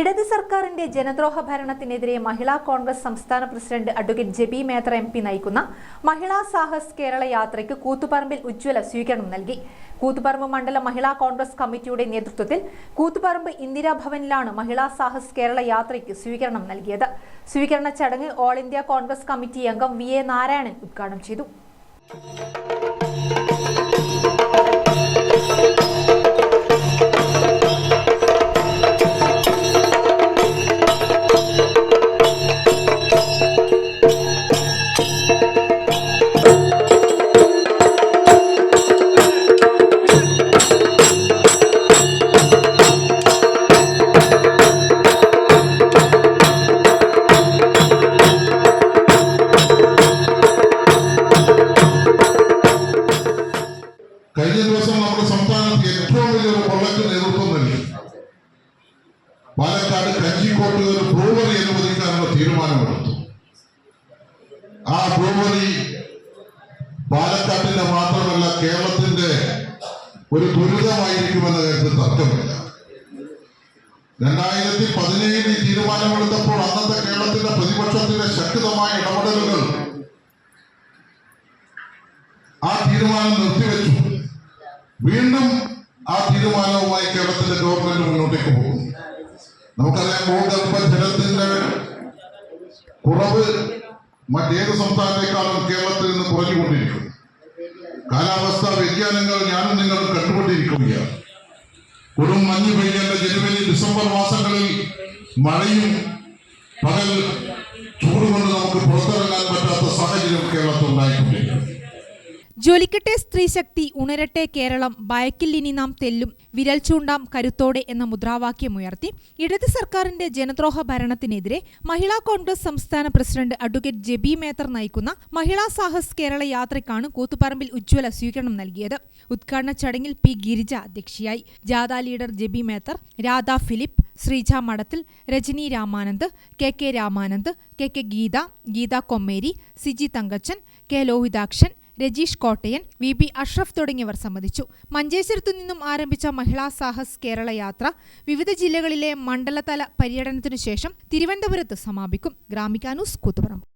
ഇടത് സർക്കാരിന്റെ ജനദ്രോഹ ഭരണത്തിനെതിരെ മഹിളാ കോൺഗ്രസ് സംസ്ഥാന president advocate Jebi Mather M P നയിക്കുന്ന മഹിളാ സാഹസ് കേരള യാത്രയ്ക്ക് കൂത്തുപറമ്പിൽ ഉജ്ജ്വല സ്വീകരണം നൽകി. കൂത്തുപറമ്പ് മണ്ഡല മഹിളാ കോൺഗ്രസ് കമ്മിറ്റിയുടെ നേതൃത്വത്തിൽ കൂത്തുപറമ്പ് ഇന്ദിരാഭവനിലാണ് മഹിളാ സാഹസ് കേരള യാത്രയ്ക്ക് സ്വീകരണം നൽകിയത്. സ്വീകരണ ചടങ്ങ് ഓൾ ഇന്ത്യ കോൺഗ്രസ് കമ്മിറ്റി അംഗം വി എ നാരായണൻ ഉദ്ഘാടനം ചെയ്തു. കഴിഞ്ഞ ദിവസം നമ്മുടെ സംസ്ഥാനത്ത് ഏറ്റവും വലിയൊരു കൊള്ളക്ക് നേതൃത്വം നൽകി. പാലക്കാട് കഞ്ചിക്കോട്ട് ഒരു ബ്രൂവറി അനുവദിക്കാനുള്ള തീരുമാനമെടുത്തു. ആ ബ്രൂവറി പാലക്കാട്ടിന്റെ മാത്രമല്ല കേരളത്തിന്റെ ഒരു ദുരിതമായിരിക്കുമെന്ന കാര്യത്തിൽ തർക്കമില്ല. രണ്ടായിരത്തി പതിനേഴിൽ തീരുമാനമെടുത്തപ്പോൾ അന്നത്തെ കേരളത്തിന്റെ പ്രതിപക്ഷത്തിന്റെ ശക്തമായ ഇടപെടലുകൾ ആ തീരുമാനം നിർത്തിവെച്ചു. വീണ്ടും ആ തീരുമാനവുമായി കേരളത്തിലെ ഗവൺമെന്റ് മുന്നോട്ടേക്ക് പോകുന്നു. നമുക്കറിയാം ഭൂഗർഭ ജലത്തിന്റെ കുറവ് മറ്റേത് സംസ്ഥാനത്തെക്കാളും കേരളത്തിൽ നിന്ന് കുറഞ്ഞുകൊണ്ടിരിക്കും കാലാവസ്ഥാ വ്യതിയാനങ്ങൾ ഞാനും നിങ്ങളും കണ്ടുകൊണ്ടിരിക്കുകയാണ്. കൊടും മഞ്ഞ് പെയ്യേണ്ട ജനുവരി ഡിസംബർ മാസങ്ങളിൽ മഴയും പകൽ ചൂടുകൊണ്ട് നമുക്ക് പുറത്തിറങ്ങാൻ പറ്റാത്ത സാഹചര്യം കേരളത്തിൽ ഉണ്ടായിക്കൊണ്ടിരിക്കുന്നു. ജ്വലിക്കട്ടെ സ്ത്രീശക്തി ഉണരട്ടെ കേരളം ഭയക്കില്ലിനി നാം തെല്ലും വിരൽ ചൂണ്ടാം കരുത്തോടെ എന്ന മുദ്രാവാക്യമുയർത്തി ഇടത് സർക്കാരിന്റെ ജനദ്രോഹ ഭരണത്തിനെതിരെ മഹിളാ കോൺഗ്രസ് സംസ്ഥാന പ്രസിഡന്റ് അഡ്വക്കേറ്റ് ജെബി മേത്തർ നയിക്കുന്ന മഹിളാ സാഹസ് കേരള യാത്രയ്ക്കാണ് കൂത്തുപറമ്പിൽ ഉജ്ജ്വല സ്വീകരണം നൽകിയത്. ഉദ്ഘാടന ചടങ്ങിൽ പി ഗിരിജ അധ്യക്ഷയായി. ജാഥ leader Jebi Mather Radha Philip Sreeja Madathil Rajani Ramanand K K Ramanand K K Geetha Geetha Kommeri Siji Thankachan K Lohithakshan Rajeesh Kottayan V B Ashraf തുടങ്ങിയവർ സംബന്ധിച്ചു. മഞ്ചേശ്വരത്തു നിന്നും ആരംഭിച്ച മഹിളാ സാഹസ് കേരള യാത്ര വിവിധ ജില്ലകളിലെ മണ്ഡലതല പര്യടനത്തിനു ശേഷം തിരുവനന്തപുരത്ത് സമാപിക്കും. ഗ്രാമിക്കാനൂസ് കൂത്തുപറമ്പ്.